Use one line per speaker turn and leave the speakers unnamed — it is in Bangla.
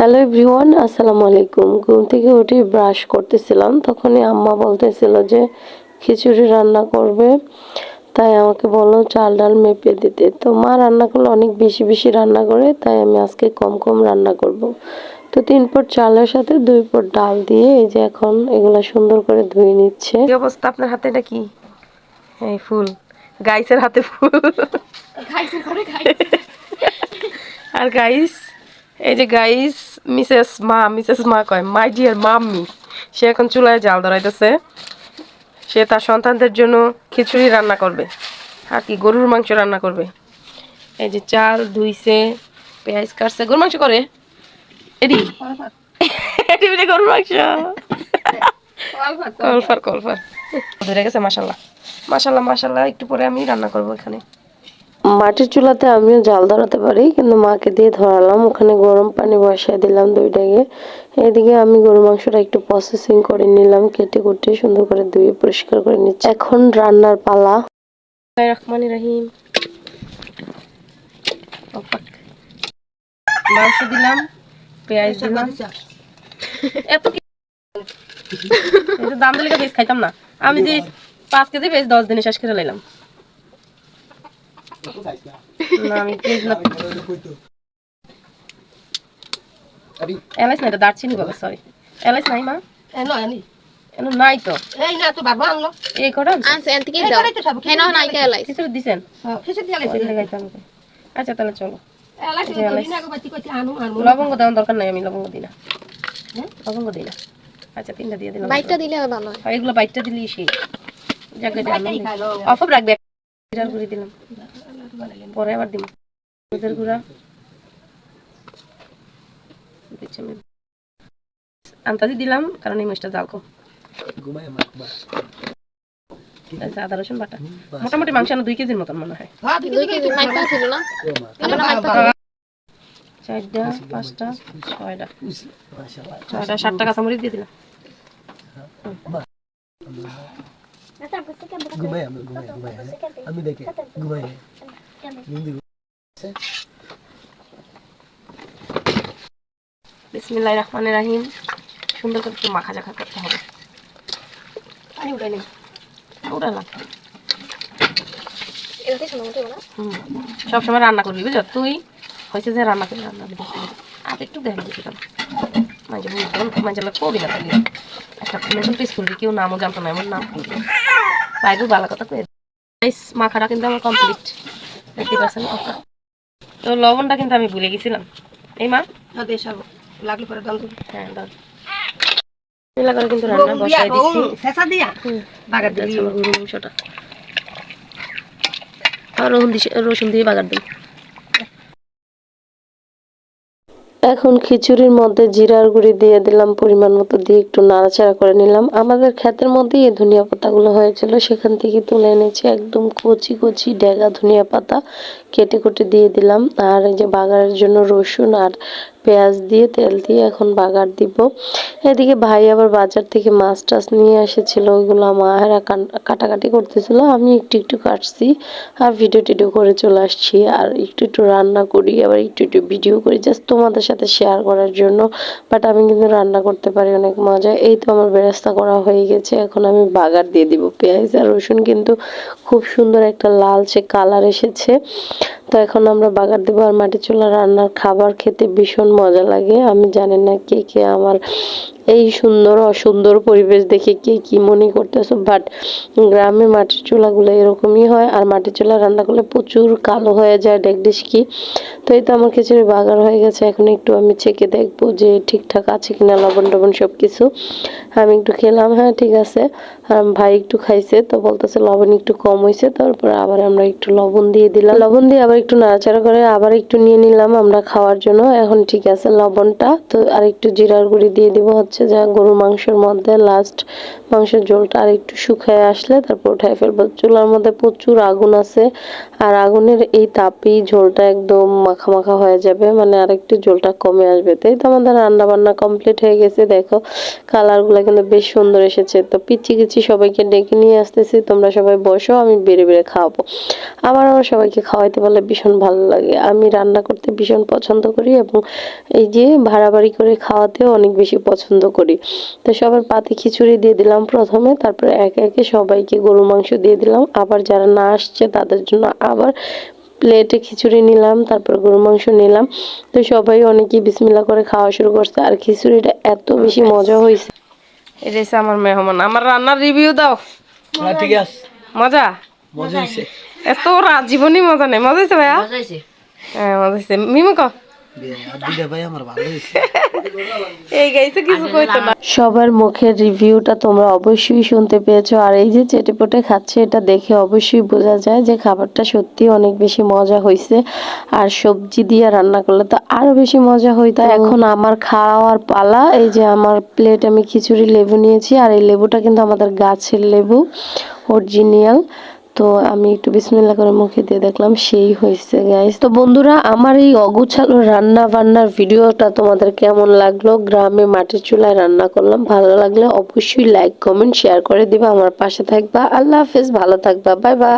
হ্যালো এভরিওয়ান আসসালামু আলাইকুম। ঘুম থেকে উঠে ব্রাশ করতেছিলাম তখনই আম্মা বলতেছিল যে খিচুড়ি রান্না করবে। তাই আমাকে বলল চাল ডাল মেপে দিতে। তো মা রান্না করলে অনেক বেশি বেশি রান্না করে তাই আমি আজকে কম কম রান্না করব। তো তিন পট চালের সাথে দুই পট ডাল দিয়ে এই যে এখন এগুলা সুন্দর করে ধুয়ে নিচ্ছে।
কি অবস্থা? আপনার হাতে এটা কি? এই ফুল। গাইসের হাতে ফুল। আর গাইস এই যে গাইস মিসেস মা মিসেস মা কয় মাই ডিয়ার মাম্মি সে এখন চুলায় জাল ধরাইতেছে। সে তার সন্তানদের জন্য খিচুড়ি রান্না করবে আর কি গরুর মাংস রান্না করবে। এই যে চাল ধুইছে পেঁয়াজ কাটছে। গরুর মাংস করে? এডি? এডি বলে গরুর মাংস। কলফার কলফার। ধরে গেছে মাসাল্লাহ মাসাল্লাহ মাসাল্লাহ একটু পরে আমি রান্না করব এখানে।
মাটির চুলাতে আমিও জাল ধরাতে পারি কিন্তু মাকে দিয়ে ধরালাম। ওখানে গরম পানি বসাই দিলাম দুইটাকে। এদিকে আমি গরু মাংসটা একটু প্রসেসিং করে নিলাম কেটে কুটে সুন্দর করে ধুয়ে পরিষ্কার করে নিচ্ছি। এখন রান্নার পালা।
রহমান রাহিম। মাংস দিলাম পেঁয়াজ দিলাম। এত কি? দাম দিলে বেশ খাইতাম না। আমি যে পাঁচ কেজি বেশ দশ দিনে শেষ করে লাইলাম। না আমি পেঁয়াজ না এলাইচ না এটা দারচিনি বলে সরি এলাইচ নাই মা এন নাই তো এই কটা
আনছে এন থেকে দাও হেন নাইকা এলাই
কিছু দিছেন খিচুড়ি খাইতাম ওকে। আচ্ছা তাহলে চলো লবঙ্গ দেওয়ার দরকার নাই আমি লবঙ্গ দিই না লবঙ্গ দিই না আচ্ছা তিনটা দিয়ে দিলাম
দিলে ভালো হয়
এগুলো বাইকটা দিলেই সেই অফ রাখবে দিলাম পরে আবার দিলাম দুধের গুঁড়া। দিচ্ছি আমি। আন্তাজি দিলাম কারণ এই মাছটা জাল কম। আচ্ছা, আদা রসুন বাটা। মোটামুটি মাংস আনো দুই কেজির মতন মনে হয়।
দুই কেজি। মাইকা ছিল না? আবার মাইকা
চারটা পাঁচটা ছয়টা। ছয়টা সাতটা কাঁচামরিচ দিয়ে দিলাম।
ঘুমাই ঘুমাই ঘুমাই আমি দেখে ঘুমাই।
বিসমিল্লাহ রহমানের রাহিম। সুন্দর করে একটু মাখা জাখা করতে হবে। পানি উঠাই নেই। উঠালাম। সবসময় রান্না করবি বুঝছ? তুই হয়েছে যে রান্না করে রান্না করবি। আর একটু দেখা দিচ্ছি কেন মাঝে বুঝতাম মাঝে কবি না একটা নতুন পিস খুলবি কেউ নামও জানতো না এমন নাম। খুলবি বাইরেও ভালো কথা কয়ে মাখাটা কিন্তু আমার কমপ্লিট পার্সেন্ট তো লবণটা কিন্তু আমি ভুলে গেছিলাম। এই মা?
লাগলে পরে দাম
হ্যাঁ দাও মিলা করে কিন্তু রান্না বসাই দিচ্ছি
শেষা দিয়া? বাগার
এটা হচ্ছে মাংসটা। আর রসুন দিয়ে রসুন দিয়ে বাগার দিই
এখন খিচুড়ির মধ্যে জিরার গুঁড়ি দিয়ে দিলাম, পরিমাণ মতো দিয়ে একটু নাড়াচাড়া করে নিলাম। আমাদের ক্ষেতের মধ্যেই এই ধনিয়া পাতাগুলো হয়েছিল, সেখান থেকে তুলে এনেছি একদম কচি কচি ডেগা ধনিয়া পাতা, কেটে কুটে দিয়ে দিলাম। আর এই যে বাগারের জন্য রসুন আর পেঁয়াজ দিয়ে, তেল দিয়ে এখন বাগার দিব। এদিকে ভাই আবার বাজার থেকে মাছ টাছ নিয়ে এসেছিল, ওইগুলো মায়েরা কাটাকাটি করতেছিল, আমি একটু একটু কাটছি আর ভিডিও টিডিও করে চলে আসছি। আর একটু একটু রান্না করি, আবার একটু একটু ভিডিও করি, জাস্ট তোমাদের সাথে শেয়ার করার জন্য বাট আমি কিন্তু রান্না করতে পারি অনেক মজা। এই তো আমার বেরাস্তা করা হয়ে গেছে, এখন আমি বাগার দিয়ে দিব পেঁয়াজ আর রসুন কিন্তু খুব সুন্দর একটা লালচে কালার এসেছে। তো এখন আমরা বাগার দেবো আর মাটি চুলা রান্নার খাবার খেতে ভীষণ মজা লাগে। আমি জানি না কে কে আমার এই সুন্দর অসুন্দর পরিবেশ দেখে কে কি মনে করতেছো বাট গ্রামে মাটির চুলাগুলো এরকমই হয় আর মাটির চুলা রান্না করলে প্রচুর কালো হয়ে যায় ডেকডিশ কি? তো এই তো আমার খিচুড়ি বাগার হয়ে গেছে, এখন একটু আমি চেকে দেখব যে ঠিকঠাক আছে কিনা লবণ টবণ সব কিছু আমি একটু খেলাম হ্যাঁ ঠিক আছে। আর ভাই একটু খাইছে, তো বলতেছে লবণ একটু কম হয়েছে তারপরে আবার আমরা একটু লবণ দিয়ে দিলাম। লবণ দিয়ে আবার একটু নাড়াচাড়া করে আবার একটু নিয়ে নিলাম আমরা খাওয়ার জন্য, এখন ঠিক আছে লবণটা, তো আর একটু জিরার গুঁড়ি দিয়ে দিব হচ্ছে যা গরুর মাংসের মধ্যে লাস্ট মাংসের ঝোলটা আর একটু শুকায় আসলে তারপর উঠায় ফেলব। চুলার মধ্যে প্রচুর আগুন আছে। আর আগুনের এই তাপেই ঝোলটা একদম মাখা মাখা হয়ে যাবে মানে আরেকটু ঝোলটা কমে আসবে। তাই তো আমাদের রান্না বান্না কমপ্লিট হয়ে গেছে। দেখো কালারগুলো কিন্তু বেশ সুন্দর এসেছে। তো পিচি কিচি সবাইকে ডেকে নিয়ে আসতেছি। তোমরা সবাই বসো, আমি বেড়ে বেড়ে খাওয়াবো। আমার আমার সবাইকে খাওয়াইতে পারলে ভীষণ ভালো লাগে। আমি রান্না করতে ভীষণ পছন্দ করি এবং এই যে ভাড়া বাড়ি করে খাওয়াতেও অনেক বেশি পছন্দ করি। তো সবার পাতে খিচুড়ি দিয়ে দিলাম প্রথমে, তারপরে একে একে সবাইকে গরু মাংস দিয়ে দিলাম। আবার যারা না আসছে, তাদের জন্য আবার প্লেটে খিচুড়ি নিলাম তারপর গরু মাংস নিলাম। তো সবাই অনেকেই বিসমিল্লা করে খাওয়া শুরু করছে আর খিচুড়িটা এত বেশি মজা হয়েছে।
এটা আমার মেহমান আমার রান্নার রিভিউ দাও।
হ্যাঁ ঠিক আছে।
মজা?
মজা হয়েছে
এত রাত জীবনই মজা নেই। মজা হয়েছে ভাইয়া? হ্যাঁ মজা হয়েছে মিমু ক
সবার মুখের রিভিউটা তোমরা অবশ্যই শুনতে পেয়েছ। আর এই যে চেটেপটে খাচ্ছে, এটা দেখে অবশ্যই বোঝা যায় যে খাবারটা সত্যি অনেক বেশি মজা হয়েছে আর সবজি দিয়ে রান্না করলে তো আরও বেশি মজা হইতো এখন আমার খাওয়ার পালা, এই যে আমার প্লেট আমি খিচুড়ি লেবু নিয়েছি, আর এই লেবুটা কিন্তু আমাদের গাছের লেবু অরিজিনাল তো আমি একটু বিসমিল্লা করে মুখে দিয়ে দেখলাম সেই হয়েছে গাইস তো বন্ধুরা, আমার এই অগুছালো রান্না বান্নার ভিডিওটা তোমাদের কেমন লাগল? গ্রামে মাটির চুলায় রান্না করলাম, ভালো লাগলে অবশ্যই লাইক কমেন্ট শেয়ার করে দিবা, আমার পাশে থাকবা। আল্লাহ হাফেজ, ভালো থাকবা বাই বাই